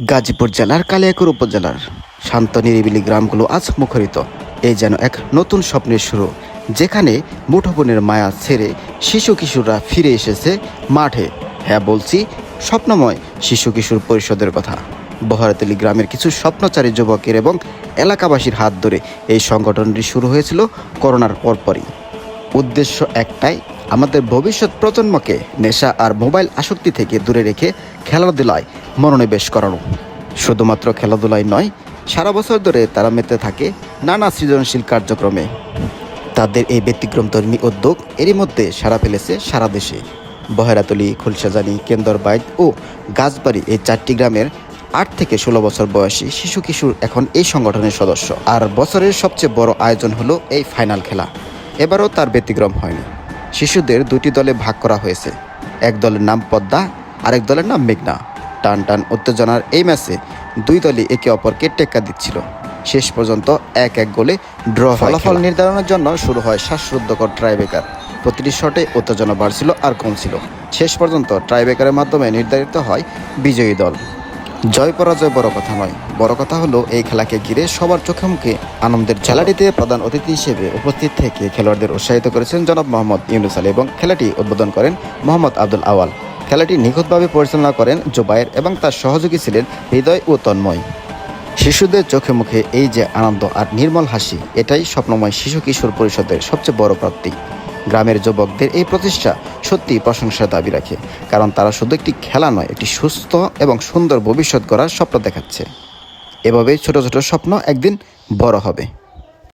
গাজীপুর জেলার কালিয়াকুর উপজেলার শান্ত নিরিবিলি গ্রামগুলো আজ মুখরিত। এই যেন এক নতুন স্বপ্নের শুরু, যেখানে মুঠোবোনের মায়া ছেড়ে শিশু কিশোররা ফিরে এসেছে মাঠে। হ্যাঁ বলছি, স্বপ্নময় শিশু কিশোর পরিষদের কথা। বহরাতলি গ্রামের কিছু স্বপ্নচারী যুবকের এবং এলাকাবাসীর হাত ধরে এই সংগঠনটি শুরু হয়েছিল করোনার পরপরই। উদ্দেশ্য একটাই, আমাদের ভবিষ্যৎ প্রজন্মকে নেশা আর মোবাইল আসক্তি থেকে দূরে রেখে খেলাধুলায় মনোনিবেশ করানো। শুধুমাত্র খেলাধুলায় নয়, সারা বছর ধরে তারা মেতে থাকে নানা সৃজনশীল কার্যক্রমে। তাদের এই ব্যতিক্রমধর্মী উদ্যোগ এরই মধ্যে সারা ফেলেছে সারা দেশে। বহেরাতলি, খুলশাজানি কেন্দরবাইদ ও গাছবাড়ি এই চারটি গ্রামের আট থেকে ষোলো বছর বয়সী শিশু কিশোর এখন এই সংগঠনের সদস্য। আর বছরের সবচেয়ে বড় আয়োজন হলো এই ফাইনাল খেলা। এবারও তার ব্যতিক্রম হয়নি। শিশুদের দুটি দলে ভাগ করা হয়েছে। এক দলের নাম পদ্মা, আরেক দলের নাম মেঘনা। টান টান উত্তেজনার এই ম্যাচে দুই দলই একে অপরকে টেক্কা দিচ্ছিল। শেষ পর্যন্ত এক এক গোলে ড্র ফলাফল নির্ধারণের জন্য শুরু হয় শ্বাসরুদ্ধকর ট্রাইবেকার প্রতিটি শটে উত্তেজনা বাড়ছিল আর কমছিল। শেষ পর্যন্ত ট্রাইবেকারের মাধ্যমে নির্ধারিত হয় বিজয়ী দল। জয় পরাজয় বড় কথা নয়। বড় কথা হলো এই খেলাকে ঘিরে সবার চোখে মুখে আনন্দের খেলাটিতে প্রধান অতিথি হিসেবে উপস্থিত থেকে খেলোয়াড়দের উৎসাহিত করেছেন জনাব মোহাম্মদ ইউনুস আলী এবং খেলাটি উদ্বোধন করেন মোহাম্মদ আব্দুল আওয়াল। খেলাটি নিখুঁতভাবে পরিচালনা করেন জোবায়ের এবং তার সহযোগী ছিলেন হৃদয় ও তন্ময়। শিশুদের চোখে মুখে এই যে আনন্দ আর নির্মল হাসি, এটাই স্বপ্নময় শিশু কিশোর পরিষদের সবচেয়ে বড় প্রাপ্তি। গ্রামের যুবকদের এই প্রচেষ্টা সত্যি প্রশংসার দাবি রাখে, কারণ তারা শুধু একটি খেলা নয়, একটি সুস্থ এবং সুন্দর ভবিষ্যৎ গড়ার স্বপ্ন দেখাচ্ছে। এভাবেই ছোট ছোট স্বপ্ন একদিন বড় হবে।